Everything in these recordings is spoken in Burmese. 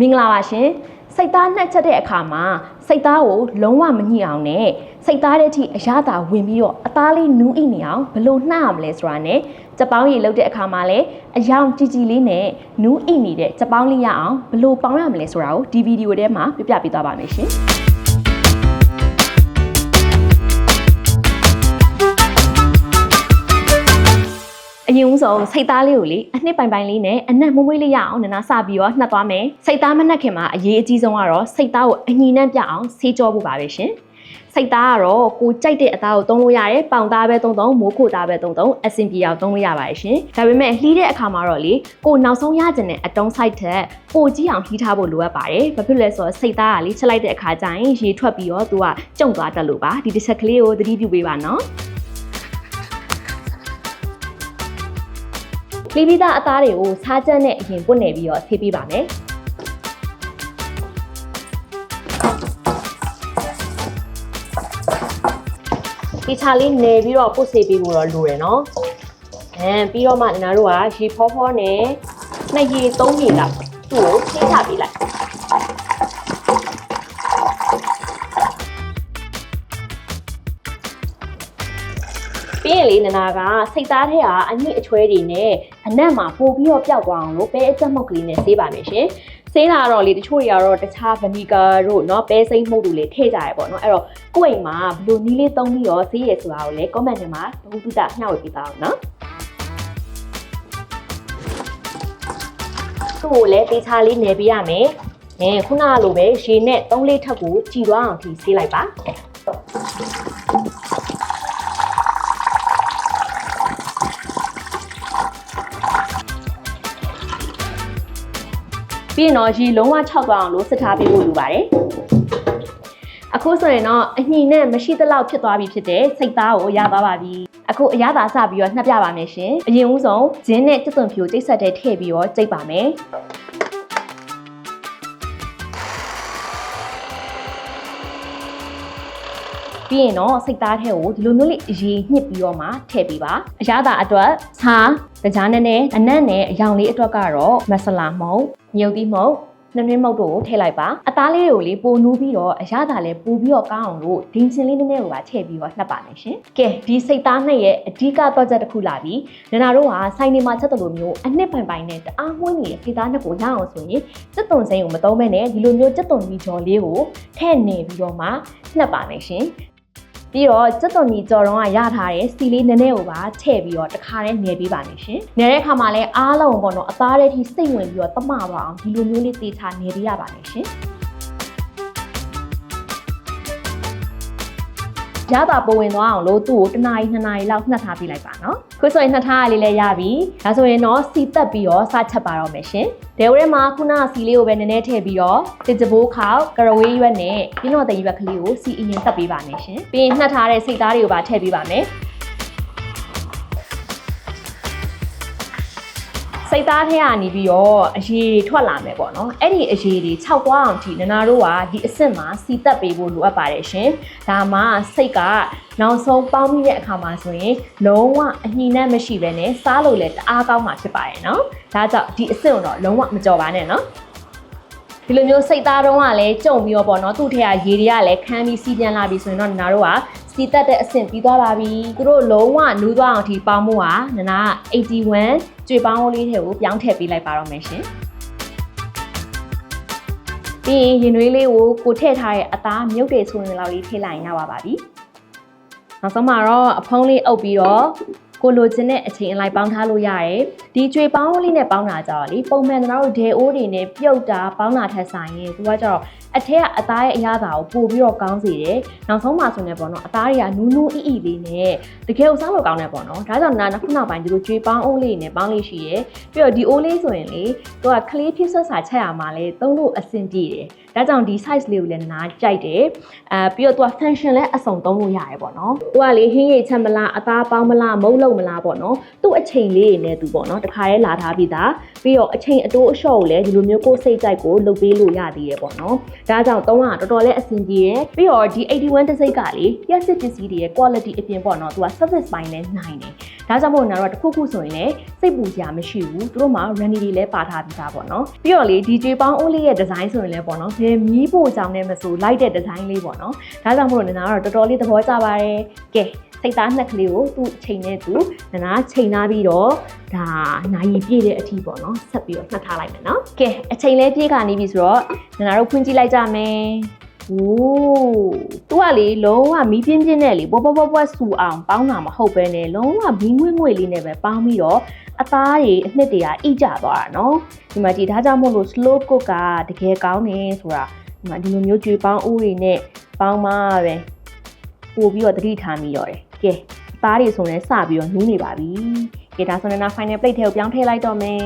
မင်္ဂလာပါရှင်စိတ်သားနှက်ချက်တဲ့အခါမှာစိတ်သားကိုလုံးဝမညှိအောင်နဲ့စိတ်သားတဲ့အထိအရသာဝင်ပြီးတော့အသားလေးနူးအိနေအောင်ဘယ်လိုနှံ့ရမလဲဆိုတာနဲ့ကြက်ပေါင်းရည်လုပ်တဲ့အခါမှာလည်းအယောင်ကြည်ကြည်လေးနဲ့နူးအိနေတဲ့ကြက်ပေါင်းလေးရအောင်ဘယ်လိုပေါင်းရမလဲဆိုတာကိုဒီဗီဒီယိုထဲမှာပြပြပေးသွားပါမယ်ရှင် အရင်ဦးဆုံးစိတ်သားလေးကိုလေအနှစ်ပိုင်ပိုင်လေးနဲ့အနက်မွေးမွေးလေးရအောင်နနာစပြီးတော့နှက်သွားမယ်စိတ်သားမနှက်ခင်မှာအရေးအကြီးဆုံးကတော့စိတ်သားကိုအညီနဲ့ပြအောင်ဆေးကြောဖို့ပါပဲရှင်စိတ်သားကတော့ကိုကြိုက်တဲ့အသားကိုသုံးလို့ရတယ်ပေါင်သားပဲသုံးသုံးမိုးခိုသားပဲသုံးသုံးအဆင်ပြေအောင်သုံးလို့ရပါတယ်ရှင်ဒါပေမဲ့လှီးတဲ့အခါမှာတော့လေကိုနောက်ဆုံးရကျင်တဲ့အတုံးဆိုင်ထက်ပိုကြီးအောင်လှီးထားဖို့လိုအပ်ပါတယ်ဘာဖြစ်လဲဆိုတော့စိတ်သားကလေချက်လိုက်တဲ့အခါကျရင်ရေထွက်ပြီးတော့သူကကျုံသွားတတ်လို့ပါဒီတစ်ချက်ကလေးကိုသတိပြုပေးပါနော် လီပီသားအသားတွေကိုစားကြက်နဲ့အရင်ပွတ်နေပြီးတော့ဆေးပေးပါမယ်ဒီချာလေးနေပြီးတော့ပုတ်ဆေးပေးဖို့တော့လိုတယ်နော်အဲပြီးတော့မှညီတို့ကရေဖောဖောနဲ့နှစ်ရေသုံးရေလောက်သူ့ကိုဆေးချပေးလိုက် နနာကစိတ်သားထဲကအညစ်အချွဲတွေနဲ့အနက်မှာပို့ပြီးတော့ပျောက်သွားအောင်လို့ပဲအကျက်မုတ်ကလေးနဲ့ဆေးပါမယ်ရှင်ဆေးတာကတော့လေတချို့တွေကတော့တခြားဗနီကာတို့เนาะပဲစိမ့်မှုတို့လေထည့်ကြရပေါ့เนาะအဲ့တော့ကိုယ့်အိမ်မှာဘယ်လိုနည်းလေးသုံးပြီးတော့ဆေးရဆိုတာကိုလည်း comment ထဲမှာဘုသူတမျှဝေပေးပါအောင်เนาะသူ့ကိုလည်းတေချာလေးနယ်ပေးရမယ်အဲခုနကလိုပဲရေနဲ့၃လေးထပ်ကိုကြည်သွားအောင်ထိဆေးလိုက်ပါ ပြီးရင်တော့ရေလုံးဝခြောက်သွားအောင်လို့စစ်ထားပေးဖို့လိုပါတယ်အခုဆိုရင်တော့အညင်နဲ့မရှိသလောက်ဖြစ်သွားပြီဖြစ်တဲ့စိတ်သားကိုရသွားပါပြီအခုအရသာစပြီးတော့နှက်ပြပါမယ်ရှင်အရင်ဦးဆုံးဂျင်းနဲ့ကြက်သွန်ဖြူတိတ်ဆက်တဲ့ထည့်ပြီးတော့ကြိတ်ပါမယ် ပြီးရင်တော့စိတ်သားထဲကိုဒီလိုမျိုးလေးအရေးညှစ်ပြီးတော့မှထည့်ပေးပါအရသာအတွက်ဆားကြကြားနဲ့နဲ့အနက်နဲ့အယောင်လေးအတွက်ကတော့မဆလာမုံမြုပ်သီးမုံနှင်းနှင်းမုတ်တို့ကိုထည့်လိုက်ပါအသားလေးကိုလေပိုနူးပြီးတော့အရသာလည်းပိုပြီးတော့ကောင်းအောင်လို့ဒင်းချင်းလေးနည်းနည်းကိုပါထည့်ပြီးတော့နှက်ပါမယ်ရှင်ကဲဒီစိတ်သားနဲ့ရဲ့အဓိကတော့ချက်တစ်ခုလာပြီနင်နာတို့ကဆိုင်နေမှာချက်တလို့မျိုးအနှစ်ပိုင်ပိုင်နဲ့တအားမွှေးနေတဲ့စိတ်သားနှစ်ကိုရအောင်ဆိုရင်စက်သွန်စိမ်းကိုမသုံးဘဲနဲ့ဒီလိုမျိုးစက်သွန်ကြီးကြော်လေးကိုထည့်နေပြီးတော့မှနှက်ပါမယ်ရှင် ပြီးတော့စက်သွန်ကြီးကြော်တော့ကရထားတဲ့စီလေးနည်းနည်းကိုပါထည့်ပြီးတော့တခါတည်းနယ်ပေးပါမယ်ရှင်။နယ်တဲ့အခါမှာလည်းအားလုံးပေါ့နော်အသားထဲထိစိတ်ဝင်ပြီးတော့တမပါအောင်ဒီလိုမျိုးလေးတေချာနယ်ပေးရပါမယ်ရှင်။ ရတာပုံဝင်သွားအောင်လို့သူ့ကိုတစ်နာရီနှစ်နာရီလောက်နှက်ထားပေးလိုက်ပါနော်ခုဆိုရင်နှက်ထားရလေးလည်းရပြီဒါဆိုရင်တော့စီတက်ပြီးတော့စချက်ပါတော့မယ်ရှင်ဒဲဝရဲမှာခုနကစီလေးကိုပဲနည်းနည်းထည့်ပြီးတော့တစ်ကြပိုးခောက်ကရဝေးရွက်နဲ့ပြင်းတော့တဲ့ရွက်ကလေးကိုစီအရင်တက်ပေးပါမယ်ရှင်ပြီးရင်နှက်ထားတဲ့စိတ်သားတွေကိုပါထည့်ပေးပါမယ် စိတ်သားထဲကနေပြီးတော့အရေတွေထွက်လာမယ်ပေါ့နော်အဲ့ဒီအရေတွေခြောက်သွားအောင်ဒီနနာတို့ကဒီအစ်စ်မှာစီတက်ပေးဖို့လိုအပ်ပါတယ်ရှင်ဒါမှစိတ်ကနောက်ဆုံးပေါင်းမိတဲ့အခါမှာဆိုရင်လုံးဝအညှိနှံ့မရှိဘဲနဲ့စားလို့လည်းတအားကောင်းမှာဖြစ်ပါတယ်နော်ဒါကြောင့်ဒီအစ်စ်ကိုတော့လုံးဝမကြော်ပါနဲ့နော် ဒီလိုမျိုးစိတ်သားတုံးကလည်းကြုံပြီးတော့ပေါ့နော်သူ့ထက်ကရေတွေကလည်းခမ်းပြီးစီးပြန်လာပြီဆိုရင်တော့နနာတို့ကစီတက်တဲ့အဆင့်ပြီးသွားပါပြီသူတို့လုံးဝနူးသွားအောင်ဒီပေါင်းမှုကနနာ81ကြွေပေါင်းလေးတွေကိုပြောင်းထည့်ပေးလိုက်ပါတော့မယ်ရှင်ပြီးရင်ရင်နွေးလေးကိုကိုထည့်ထားတဲ့အသားမြုပ်တယ်ဆိုရင်လောက်လေးထည့်လိုက်ရင်ရပါပါပြီနောက်ဆုံးမှာတော့အဖုံးလေးအုပ်ပြီးတော့ ကိုလိုချင်တဲ့အချိန်အလိုက်ပေါင်းထားလို့ရတယ်ဒီကြွေပေါင်းလေးနဲ့ပေါင်းတာကြတော့လေပုံမှန်ကျွန်တော်တို့ဒဲအိုးတွေနဲ့ပြုတ်တာပေါင်းတာထက်ဆိုင်ရင်သူကကြတော့အထက်ကအသားရဲ့အရသာကိုပို့ပြီးတော့ကောင်းစေတယ်နောက်ဆုံးမှာဆိုနေပေါ့နော်အသားတွေကနူးနူးအီအီလေးနဲ့တကယ်ကိုစားလို့ကောင်းတယ်ပေါ့နော်ဒါကြောင့်နာနောက်နောက်ပိုင်းဒီလိုကြွေပေါင်းအိုးလေးနဲ့ပေါင်းလေးရှိရယ်ပြီးတော့ဒီအိုးလေးဆိုရင်လေသူကကလေးဖြစ်ဆက်စာချက်ရမှာလေသုံးလို့အဆင်ပြေတယ် ဒါကြောင့်ဒီ size လေးကိုလည်းနားကြိုက်တယ်အဲပြီးတော့သူက function လည်းအစုံသုံးလို့ရတယ်ပေါ့နော်သူကလေဟင်းရိတ်ချက်မလားအသားပေါင်းမလားမုတ်လုံးမလားပေါ့နော်သူ့အချိန်လေးတွေနဲ့သူပေါ့နော်တခါတည်းလာထားပြီးသားပြီးတော့အချိန်အတိုးအလျှော့ကိုလည်းဒီလိုမျိုးကိုယ်စိတ်ကြိုက်ကိုလုပ်ပေးလို့ရသေးတယ်ပေါ့နော်ဒါကြောင့်သုံးရတော်တော်လေးအဆင်ပြေရယ်ပြီးတော့ဒီ81တစ်စိတ်ကလေရက်စစ်ပစ္စည်းတွေရဲ့ quality အပြင်ပေါ့နော်သူက service ပိုင်းလည်းနိုင်တယ်ဒါကြောင့်မို့နော်တော့တစ်ခုခုဆိုရင်လည်းစိတ်ပူစရာမရှိဘူးသူတို့မှာ runny တွေလည်းပါထားပြီးသားပေါ့နော်ပြီးတော့လေ DJ ပေါင်းအိုးလေးရဲ့ design ဆိုရင်လည်းပေါ့နော်ဘယ်မီးဖို့ကြောင့်နဲ့မဆိုလိုက်တဲ့ design လေးပေါ့နော်ဒါကြောင့်မို့လို့နင်ကတော့တော်တော်လေးသဘောကျပါတယ်ကဲစိတ်သားနှစ်ကလေးကိုသူ့ချိန်နဲ့သူနင်ကချိန်ထားပြီးတော့ဒါနိုင်ပြည့်တဲ့အထိပေါ့နော်ဆက်ပြီးတော့နှက်ထားလိုက်မယ်နော်ကဲအချိန်လေးပြည့်ခါနေပြီဆိုတော့နင်တို့ဖွင့်ကြည့်လိုက်ကြမယ် โอ้သူကလေလုံးဝမီးပြင်းပြင်းနဲ့လေပွားပွားပွားပွားဆူအောင်ပေါင်းတာမဟုတ်ပဲနဲ့လုံးဝမီးငွေ့ငွေ့လေးနဲ့ပဲပေါင်းပြီးတော့အသားတွေအနှစ်တွေကအိကျသွားတာเนาะဒီမှာဒီဒါကြောင့်မို့လို့ slow cook ကတကယ်ကောင်းနေဆိုတာဒီမှာဒီလိုမျိုးကြွေပေါင်းဦးတွေနဲ့ပေါင်းမှပဲပို့ပြီးတော့တတိထားမိတော့တယ်ကဲအသားတွေဆိုရင်စပြီးတော့နူးနေပါပြီကဲဒါဆိုရင်တော့ final plate ထဲကိုပြောင်းထည့်လိုက်တော့မယ်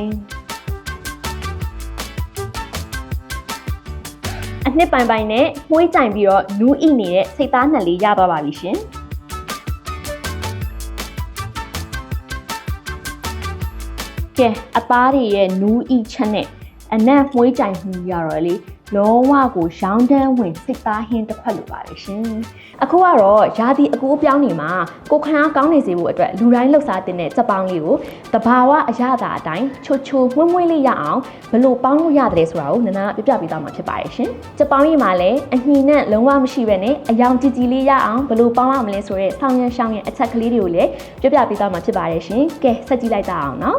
နှစ်ပိုင်ပိုင်နဲ့မှုေးကြိုင်ပြီးတော့နူးဣနေတဲ့စိတ်သားနှစ်လေးရသွားပါပြီရှင်ကဲအသားတွေရဲ့နူးဣချက်နဲ့အနက်မှုေးကြိုင်မှုရတော့လေ လုံးဝကိုရောင်းတန်းဝင်စိတ်သားဟင်းတစ်ခွက်လိုပါတယ်ရှင်အခုကတော့ရာသီအကူအပြောင်းနေမှာကိုခဏကောင်းနေစေဖို့အတွက်လူတိုင်းလှုပ်ရှားတင်တဲ့စက်ပေါင်းလေးကိုတဘာဝအရသာအတိုင်းချိုချိုမွှေးမွှေးလေးရအောင်ဘယ်လိုပေါင်းလို့ရတယ်ဆိုတာကိုနနာပြပြပေးသွားမှာဖြစ်ပါတယ်ရှင်စက်ပေါင်းကြီးမှာလည်းအညီနဲ့လုံးဝမရှိဘဲနဲ့အယောင်ကြည်ကြည်လေးရအောင်ဘယ်လိုပေါင်းရမလဲဆိုတဲ့ဆောင်းရံရှောင်းရံအချက်ကလေးတွေကိုလည်းပြပြပေးသွားမှာဖြစ်ပါတယ်ရှင်ကဲဆက်ကြည့်လိုက်ကြအောင်နော်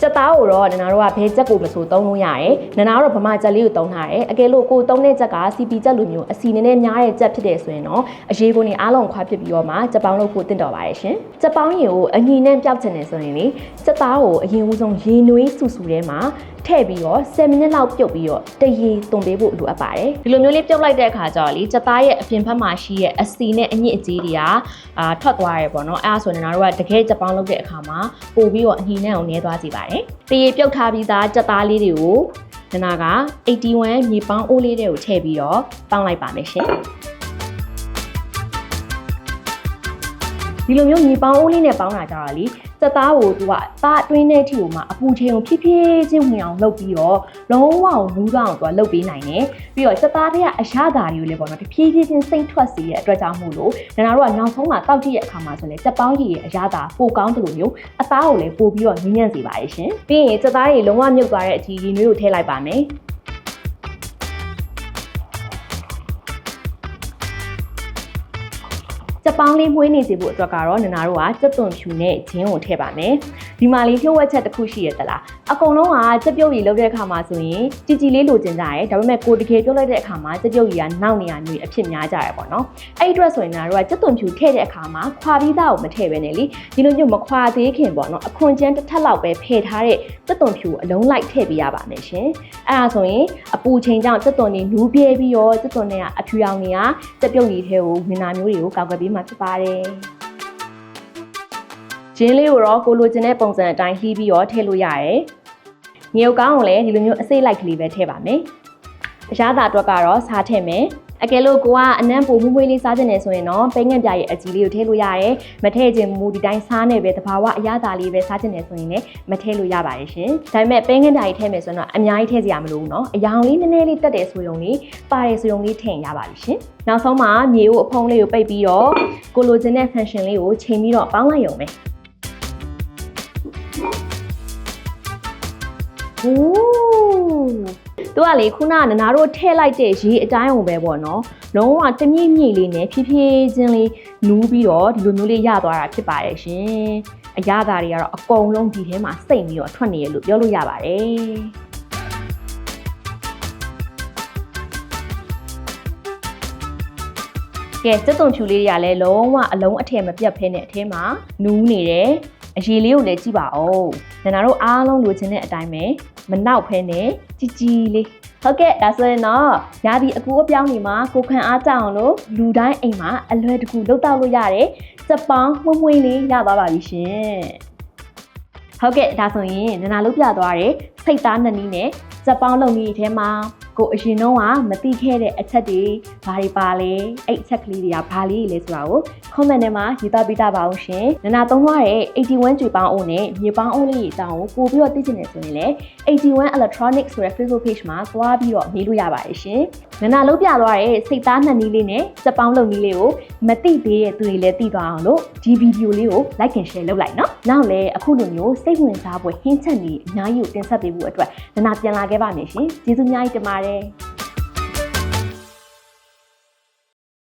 စက်သားကိုတော့နနာတို့ကဘဲချက်ကိုမဆိုသုံးလို့ရတယ်နနာကတော့ဗမာချက်လေးကိုသုံးထားတယ်အကယ်လို့ကိုသုံးတဲ့ချက်က CP ချက်လိုမျိုးအစီနည်းနည်းများတဲ့ချက်ဖြစ်တယ်ဆိုရင်တော့အရေးကုန်နေအားလုံးခွာဖြစ်ပြီးတော့မှချက်ပေါင်းလုပ်ဖို့တင့်တော်ပါတယ်ရှင်ချက်ပေါင်းရေကိုအညီနဲ့ပျောက်ချင်တယ်ဆိုရင်လေစက်သားကိုအရင်ဦးဆုံးရေနွေးဆူဆူထဲမှာထည့်ပြီးတော့10မိနစ်လောက်ပြုတ်ပြီးတော့တရေသွန်ပေးဖို့လိုအပ်ပါတယ်ဒီလိုမျိုးလေးပြုတ်လိုက်တဲ့အခါကျတော့လေချက်သားရဲ့အပြင်ဘက်မှာရှိတဲ့အစီနဲ့အညစ်အကြေးတွေကအာထွက်သွားတယ်ပေါ့နော်အဲဒါဆိုရင်တော့တို့ကတကယ်ချက်ပေါင်းလုပ်တဲ့အခါမှာပို့ပြီးတော့အညီနဲ့အောင်နေသွားစေပါတယ်တရေပြုတ်ထားပြီးသားချက်သားလေးတွေကိုနနာက81မြေပေါင်းအိုးလေးတွေကိုထည့်ပြီးတော့ပေါင်းလိုက်ပါမယ်ရှင် ဒီလိုမျိုးမြေပေါင်းအိုးလေးနဲ့ပေါင်းတာကြတော့လေစက်သားကိုသူကသားအတွင်းထဲထိကိုမှအပူချိန်ကိုဖြည်းဖြည်းချင်းဝင်အောင်လုပ်ပြီးတော့လုံးဝအောင်နူးသွားအောင်သူကလုပ်ပေးနိုင်တယ်ပြီးတော့စက်သားတွေကအရသာတွေကိုလည်းပေါ့နော်တဖြည်းဖြည်းချင်းစိမ့်ထွက်စေတဲ့အတွက်ကြောင့်မို့လို့ဒါနာတို့ကနောက်ဆုံးမှာတောက်ကြည့်ရဲ့အခါမှာဆိုရင်စက်ပေါင်းကြီးရဲ့အရသာပိုကောင်းတယ်လို့မျိုးအသားကိုလည်းပိုပြီးတော့ညဉ့်ညံ့စေပါရဲ့ရှင်ပြီးရင်စက်သားတွေလုံးဝမြုပ်သွားတဲ့အချိန်ရေနွေးကိုထည့်လိုက်ပါမယ် စက်ပေါင်းလေးမှုေးနေစေဖို့အတွက်ကတော့နနာတို့ကစက်သွန်ဖြူနဲ့ဂျင်းကိုထည့်ပါမယ် ဒီမှာလေးဖြိုးဝက်ချက်တစ်ခုရှိရသလားအကုန်လုံးကစက်ပြုတ်ကြီးလုပ်တဲ့အခါမှာဆိုရင်ကြည်ကြည်လေးလိုချင်ကြတယ်ဒါပေမဲ့ကိုတကယ်ပြုတ်လိုက်တဲ့အခါမှာစက်ပြုတ်ကြီးကနောက်နေရမျိုးအဖြစ်များကြရပေါ့နော်အဲ့ဒီအတွက်ဆိုရင်နာတို့ကစက်သွန်ဖြူထည့်တဲ့အခါမှာခွာပြီးသားကိုမထည့်ပဲနဲ့လေဒီလိုမျိုးမခွာသေးခင်ပေါ့နော်အခွန်ကျန်းတစ်ထပ်လောက်ပဲဖယ်ထားတဲ့စက်သွန်ဖြူအလုံးလိုက်ထည့်ပေးရပါမယ်ရှင်အဲ့ဒါဆိုရင်အပူချိန်ကြောင့်စက်သွန်တွေနူးပြဲပြီးတော့စက်သွန်တွေကအဖြူရောင်တွေကစက်ပြုတ်ကြီးထဲကိုဝင်နာမျိုးတွေကိုကောက်ွယ်ပေးမှဖြစ်ပါတယ် ရင်းလေးကိုတော့ကိုလိုချင်တဲ့ပုံစံအတိုင်းလှီးပြီးတော့ထည့်လို့ရတယ်။ငရုတ်ကောင်းကိုလည်းဒီလိုမျိုးအစိတ်လိုက်ကလေးပဲထည့်ပါမယ်။အရသာအတွက်ကတော့စားထည့်မယ်။အကယ်လို့ကိုကအနံ့ပူမှုမွေးလေးစားချင်တယ်ဆိုရင်တော့ပိငက်ပြရဲ့အကြီးလေးကိုထည့်လို့ရတယ်။မထည့်ခြင်းမူဒီတိုင်းစားနေပဲတဘာဝအရသာလေးပဲစားချင်တယ်ဆိုရင်လည်းမထည့်လို့ရပါတယ်ရှင်။ဒါပေမဲ့ပိငက်ပြရဲ့ထည့်မယ်ဆိုရင်တော့အများကြီးထည့်စရာမလိုဘူးနော်။အယောင်လေးနည်းနည်းလေးတက်တယ်ဆိုရုံလေးပါတယ်ဆိုရုံလေးထည့်ရပါပြီရှင်။နောက်ဆုံးမှာမြေကိုအဖုံးလေးကိုပိတ်ပြီးတော့ကိုလိုချင်တဲ့ function လေးကိုချိန်ပြီးတော့ပေါင်းလိုက်ရုံပဲ။ โอ้သူကလေခုနကနနာတို့ထည့်လိုက်တဲ့ရေအတိုင်းုံပဲပေါ့နော်လုံးဝတမြင့်မြင့်လေးနဲ့ဖြည်းဖြည်းချင်းလေးနူးပြီးတော့ဒီလိုမျိုးလေးရသွားတာဖြစ်ပါတယ်ရှင်အရသာတွေကတော့အကုန်လုံးဒီထဲမှာစိတ်ပြီးတော့ထွက်နေရလို့ပြောလို့ရပါတယ် ကဲစက်သွန်ဖြူလေးတွေကလည်းလုံးဝအလုံးအထည်မပြတ်ဖဲနဲ့အထဲမှာနူးနေတယ်အရေးလေးကိုလည်းကြည့်ပါဦး။နင်နာတို့အားလုံးလိုချင်တဲ့အတိုင်းပဲမနောက်ဖဲနဲ့ကြီးကြီးလေးဟုတ်ကဲ့ဒါဆိုရင်တော့ရာဒီအကူအပြောင်းနေမှာကိုခံအားကြအောင်လို့လူတိုင်းအိမ်မှာအလွယ်တကူလုပ်တော့လို့ရတယ်စက်ပေါင်းမှုံးမွေးလေးရသွားပါပြီရှင်ဟုတ်ကဲ့ဒါဆိုရင်နနာလုပြသွားတဲ့စိတ်သားနှစ်နည်းနဲ့စက်ပေါင်းလုံကြီးထဲမှာ ကိုအရင်တော့ကမသိခဲ့တဲ့အချက်တွေဘာတွေပါလဲအဲ့အချက်ကလေးတွေကဘာလေးလဲဆိုတာကို comment ထဲမှာရေးသားပေးကြပါအောင်ရှင်နနာသုံးသွားတဲ့81ကြွေပေါင်းအုံးနဲ့မြေပေါင်းအုံးလေးတွေတောင်းကိုပို့ပြီးတော့သိချင်တယ်ဆိုရင်လည်း81 electronic ဆိုတဲ့ Facebook page မှာသွားပြီးတော့မေးလို့ရပါတယ်ရှင် နနာလုံးပြသွားတဲ့စိတ်သားနှစ်နည်းလေးနဲ့စက်ပေါင်းလုံးနည်းလေးကိုမသိသေးတဲ့သူတွေလည်းသိသွားအောင်လို့ဒီဗီဒီယိုလေးကို like and share လုပ်လိုက်နော်နောက်လည်းအခုလိုမျိုးစိတ်ဝင်စားဖွယ်ဟင်းချက်တွေအများကြီးကိုတင်ဆက်ပေးဖို့အတွက်နနာပြန်လာခဲ့ပါမယ်ရှင်ကျေးဇူးအများကြီးတင်ပါတယ်